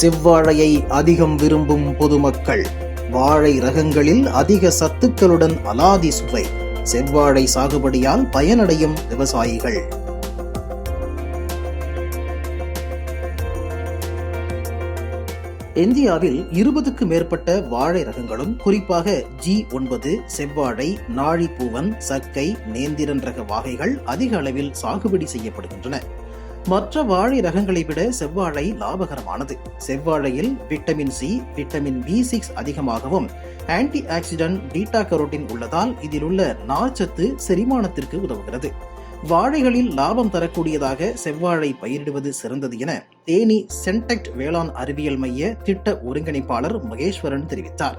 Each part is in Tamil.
செவ்வாழையை அதிகம் விரும்பும் பொதுமக்கள். வாழை ரகங்களில் அதிக சத்துக்களுடன் அலாதி சுவை. செவ்வாழை சாகுபடியால் பயனடையும் விவசாயிகள். இந்தியாவில் இருபதுக்கு மேற்பட்ட வாழை ரகங்களும் குறிப்பாக ஜி ஒன்பது செவ்வாழை நாழிப்பூவன் சக்கை நேந்திரன் ரக வகைகள் அதிக அளவில் சாகுபடி செய்யப்படுகின்றன. மற்ற வாழை ரகங்களை விட செவ்வாழை லாபகரமானது. செவ்வாழையில் vitamin C vitamin B six அதிகமாகவும் ஆன்டி ஆக்சிடென்ட் டீட்டா கரோட்டின் உள்ளதால் இதில் உள்ள நார்ச்சத்து செரிமானத்திற்கு உதவுகிறது. வாழைகளில் லாபம் தரக்கூடியதாக செவ்வாழை பயிரிடுவது சிறந்தது என தேனி சென்டெக்ட் வேளாண் அறிவியல் மைய திட்ட ஒருங்கிணைப்பாளர் மகேஸ்வரன் தெரிவித்தார்.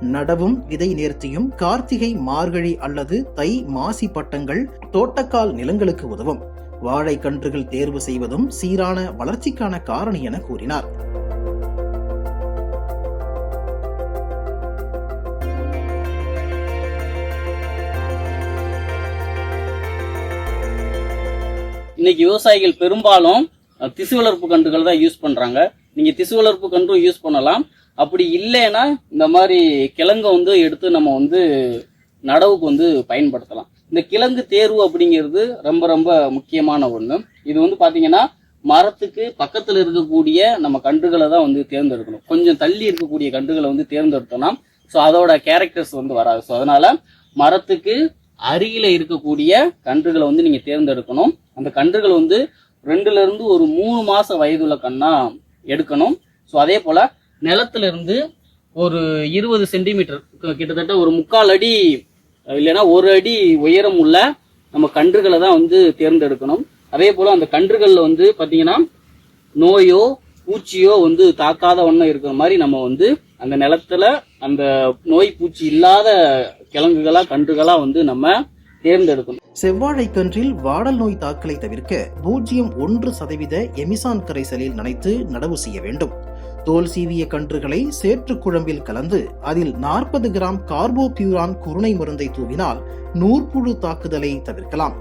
நடவும் விதை நேர்த்தியும் கார்த்திகை மார்கழி அல்லது தை மாசி பட்டங்கள் தோட்டக்கால் நிலங்களுக்கு உதவும். வாழை கன்றுகள் தேர்வு செய்வதும் சீரான வளர்ச்சிக்கான காரணி என கூறினார். இன்னைக்கு விவசாயிகள் பெரும்பாலும் திசு வளர்ப்பு கன்றுகள் தான் யூஸ் பண்றாங்க. நீங்க திசு வளர்ப்பு கன்றும் யூஸ் பண்ணலாம். அப்படி இல்லைன்னா இந்த மாதிரி கிழங்கை வந்து எடுத்து நம்ம வந்து நடவுக்கு வந்து பயன்படுத்தலாம். இந்த கிழங்கு தேர்வு அப்படிங்கிறது ரொம்ப ரொம்ப முக்கியமான ஒண்ணு. இது வந்து பாத்தீங்கன்னா மரத்துக்கு பக்கத்துல இருக்கக்கூடிய நம்ம கன்றுகளை தான் வந்து தேர்ந்தெடுக்கணும். கொஞ்சம் தள்ளி இருக்கக்கூடிய கன்றுகளை வந்து தேர்ந்தெடுத்தோம்னா ஸோ அதோட கேரக்டர்ஸ் வந்து வராது. ஸோ அதனால மரத்துக்கு அருகில இருக்கக்கூடிய கன்றுகளை வந்து நீங்க தேர்ந்தெடுக்கணும். அந்த கன்றுகள் வந்து ரெண்டுல இருந்து ஒரு மூணு மாச வயதுள்ள கண்ணா எடுக்கணும். ஸோ அதே போல நிலத்துல இருந்து ஒரு இருபது சென்டிமீட்டர் கிட்டத்தட்ட ஒரு முக்கால் அடி இல்லைன்னா ஒரு அடி உயரம் உள்ள நம்ம கன்றுகளை தான் வந்து தேர்ந்தெடுக்கணும். அதே போல அந்த கன்றுகளில் வந்து பார்த்தீங்கன்னா நோயோ பூச்சியோ வந்து தாக்காத ஒன்றும் இருக்கிற மாதிரி நம்ம வந்து அந்த நிலத்துல அந்த நோய் பூச்சி இல்லாத கிழங்குகளா கன்றுகளா வந்து நம்ம தேர்ந்தெடுக்கணும். செவ்வாழை கன்றில் வாடல் நோய் தாக்கலை தவிர்க்க பூஜ்ஜியம் ஒன்று சதவீத எமிசான் கரைசலில் நனைத்து நடவு செய்ய வேண்டும். தோல் சீவிய கன்றுகளை சேற்று குழம்பில் கலந்து அதில் நாற்பது கிராம் கார்போபியூரான் குருணை மருந்தை தூவினால் நூற்புழு தாக்குதலை தவிர்க்கலாம்.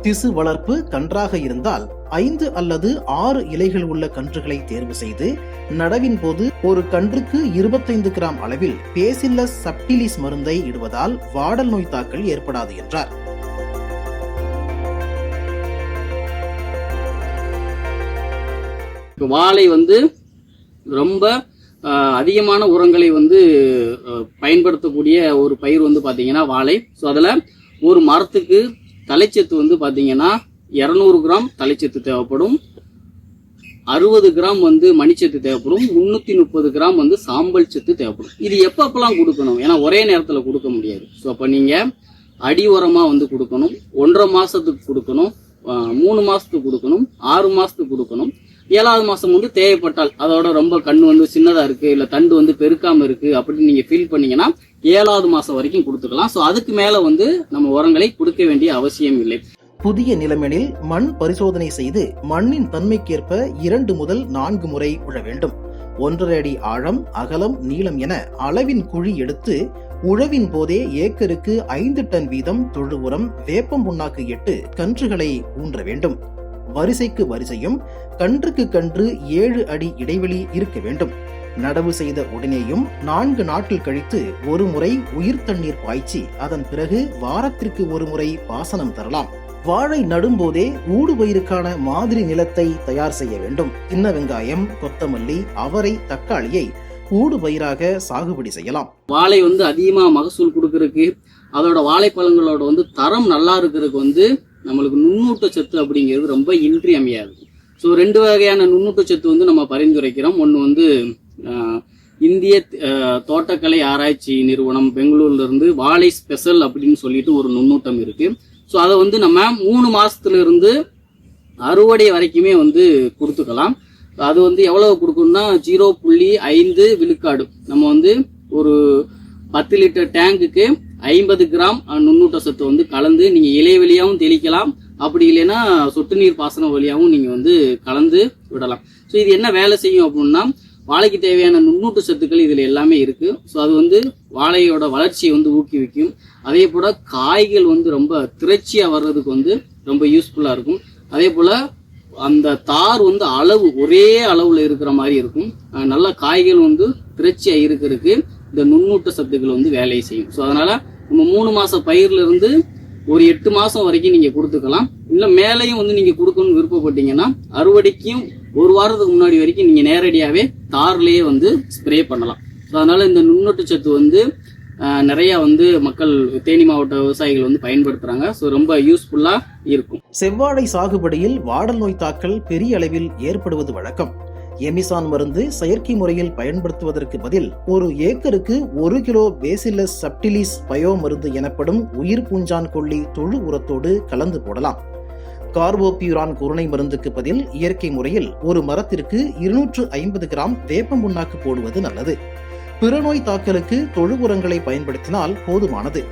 திசு வளர்ப்பு கன்றாக இருந்தால் ஐந்து அல்லது ஆறு இலைகள் உள்ள கன்றுகளை தேர்வு செய்து நடவின் போது ஒரு கன்றுக்கு இருபத்தைந்து கிராம் அளவில் பேசில்லஸ் சப்டிலிஸ் மருந்தை இடுவதால் வாடல் நோய் தாக்கல் ஏற்படாது என்றார். வாழை வந்து ரொம்ப அதிகமான உரங்களை வந்து பயன்படுத்தக்கூடிய ஒரு பயிர் வந்து பார்த்தீங்கன்னா வாழை. ஸோ அதில் ஒரு மரத்துக்கு தலைச்சத்து வந்து பார்த்தீங்கன்னா இரநூறு கிராம் தலைச்சத்து தேவைப்படும். அறுபது கிராம் வந்து மணிச்சத்து தேவைப்படும். முந்நூற்றி முப்பது கிராம் வந்து சாம்பல் சத்து தேவைப்படும். இது எப்பப்பெல்லாம் கொடுக்கணும்? ஏன்னா ஒரே நேரத்தில் கொடுக்க முடியாது. ஸோ அப்போ நீங்கள் அடி உரமாக வந்து கொடுக்கணும். ஒன்றரை மாதத்துக்கு கொடுக்கணும். மூணு மாதத்துக்கு கொடுக்கணும். ஆறு மாதத்துக்கு கொடுக்கணும். ஏழாவது மாதம் வந்து தேவைப்பட்டால் அதோட ரொம்ப கண் வந்து சின்னதாக இருக்குது இல்லை தண்டு வந்து பெருக்காமல் இருக்குது அப்படின்னு நீங்கள் ஃபீல் பண்ணீங்கன்னா ஏழாவது மாதம் வரைக்கும் கொடுத்துக்கலாம். ஸோ அதுக்கு மேலே வந்து நம்ம உரங்களை கொடுக்க வேண்டிய அவசியம் இல்லை. புதிய நிலமெனில் மண் பரிசோதனை செய்து மண்ணின் தன்மைக்கேற்ப இரண்டு முதல் நான்கு முறை உழ வேண்டும். ஒன்றரை அடி ஆழம் அகலம் நீளம் என அளவின் குழி எடுத்து உழவின் போதே ஏக்கருக்கு ஐந்து டன் வீதம் தொழு உரம் வேப்பம் புண்ணாக்கு எட்டு கன்றுகளை ஊன்ற வேண்டும். வரிசைக்கு வரிசையும் கன்றுக்கு கன்று ஏழு அடி இடைவெளி இருக்க வேண்டும். நடவு செய்த உடனேயும் நான்கு நாட்கள் கழித்து ஒரு முறை உயிர் தண்ணீர் பாய்ச்சி அதன் பிறகு வாரத்திற்கு ஒரு முறை பாசனம் தரலாம். வாழை நடும்போதே ஊடுபயிருக்கான மாதிரி நிலத்தை தயார் செய்ய வேண்டும். சின்ன வெங்காயம் கொத்தமல்லி அவரை தக்காளியை ஊடுபயிராக சாகுபடி செய்யலாம். வாழை வந்து அதிகமாக மகசூல் கொடுக்கறதுக்கு அதோட வாழைப்பழங்களோட வந்து தரம் நல்லா இருக்கிறதுக்கு வந்து நம்மளுக்கு நுண்ணூட்ட சத்து அப்படிங்கிறது ரொம்ப இன்றியமையாது ஸோ ரெண்டு வகையான நுண்ணூட்ட சத்து வந்து நம்ம பரிந்துரைக்கிறோம். ஒன்று வந்து இந்திய தோட்டக்கலை ஆராய்ச்சி நிறுவனம் பெங்களூர்ல இருந்து வாழை ஸ்பெஷல் அப்படின்னு சொல்லிட்டு ஒரு நுண்ணூட்டம் இருக்கு. ஸோ அதை வந்து நம்ம மூணு மாசத்துல இருந்து அறுவடை வரைக்குமே வந்து கொடுத்துக்கலாம். அது வந்து எவ்வளவு கொடுக்கணும்னா ஜீரோ புள்ளி ஐந்து விழுக்காடு. நம்ம வந்து ஒரு பத்து லிட்டர் டேங்குக்கு ஐம்பது கிராம் நுண்ணூட்ட சத்து வந்து கலந்து நீங்கள் இலை வழியாகவும் தெளிக்கலாம். அப்படி இல்லைன்னா சொட்டு நீர் பாசனம் வழியாகவும் நீங்கள் வந்து கலந்து விடலாம். ஸோ இது என்ன வேலை செய்யும் அப்படின்னா வாழைக்கு தேவையான நுண்ணூட்டு சத்துக்கள் இதில் எல்லாமே இருக்குது ஸோ அது வந்து வாழையோட வளர்ச்சியை வந்து ஊக்குவிக்கும் அதே போல் காய்கள் வந்து ரொம்ப திரைச்சியாக வர்றதுக்கு வந்து ரொம்ப யூஸ்ஃபுல்லாக இருக்கும். அதே போல் அந்த தார் வந்து அளவு ஒரே அளவில் இருக்கிற மாதிரி இருக்கும். நல்ல காய்கள் வந்து திரட்சியா இருக்கிறதுக்கு இந்த நுண்ணூட்ட சத்துக்கள் வந்து வேலையை செய்யும். ஸோ அதனால நம்ம மூணு மாச பயிர்ல இருந்து ஒரு எட்டு மாசம் வரைக்கும் நீங்க கொடுத்துக்கலாம். இல்லை மேலையும் வந்து நீங்க கொடுக்கணும்னு விருப்பப்பட்டீங்கன்னா அறுவடைக்கும் ஒரு வாரத்துக்கு முன்னாடி வரைக்கும் நீங்க நேரடியாகவே தார்லேயே வந்து ஸ்ப்ரே பண்ணலாம். ஸோ அதனால இந்த நுண்ணூட்ட சத்து வந்து நிறையா நிறைய வந்து மக்கள் தேனி மாவட்ட விவசாயிகள் வந்து பயன்படுத்துறாங்க. ஸோ ரொம்ப யூஸ்ஃபுல்லா இருக்கும். செவ்வாழை சாகுபடியில் வாடல் நோய் தாக்கல் பெரிய அளவில் ஏற்படுவது வழக்கம். எமிசான் மருந்து செயற்கை முறையில் பயன்படுத்துவதற்கு பதில் ஒரு ஏக்கருக்கு ஒரு கிலோ பேசிலஸ் சப்டிலிஸ் பயோ மருந்து எனப்படும் உயிர் பூஞ்சான் கொல்லி தொழு உரத்தோடு கலந்து போடலாம். கார்போபியூரான் குருணை மருந்துக்கு பதில் இயற்கை முறையில் ஒரு மரத்திற்கு இருநூற்று ஐம்பது கிராம் வேப்பம் புண்ணாக்கு போடுவது நல்லது. பிறநோய் தாக்கலுக்கு தொழு உரங்களை பயன்படுத்தினால் போதுமானது.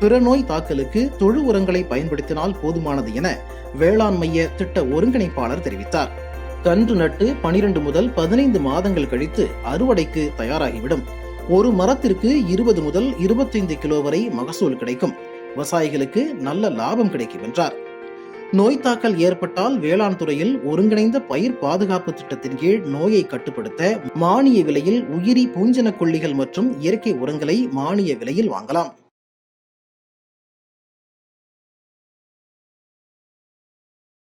பிறநோய் தாக்கலுக்கு தொழு உரங்களை பயன்படுத்தினால் போதுமானது என வேளாண் மைய திட்ட ஒருங்கிணைப்பாளர் தெரிவித்தார். கன்று நட்டு பனிரெண்டு முதல் பதினைந்து மாதங்கள் கழித்து அறுவடைக்கு தயாராகிவிடும். ஒரு மரத்திற்கு இருபது முதல் இருபத்தைந்து கிலோ வரை மகசூல் கிடைக்கும். விவசாயிகளுக்கு நல்ல லாபம் கிடைக்கும் என்றார். நோய் தாக்கல் ஏற்பட்டால் வேளாண் துறையில் ஒருங்கிணைந்த பயிர் பாதுகாப்பு திட்டத்தின் கீழ் நோயை கட்டுப்படுத்த மானிய விலையில் உயிரி பூஞ்சன கொல்லிகள் மற்றும் இயற்கை உரங்களை மானிய விலையில் வாங்கலாம்.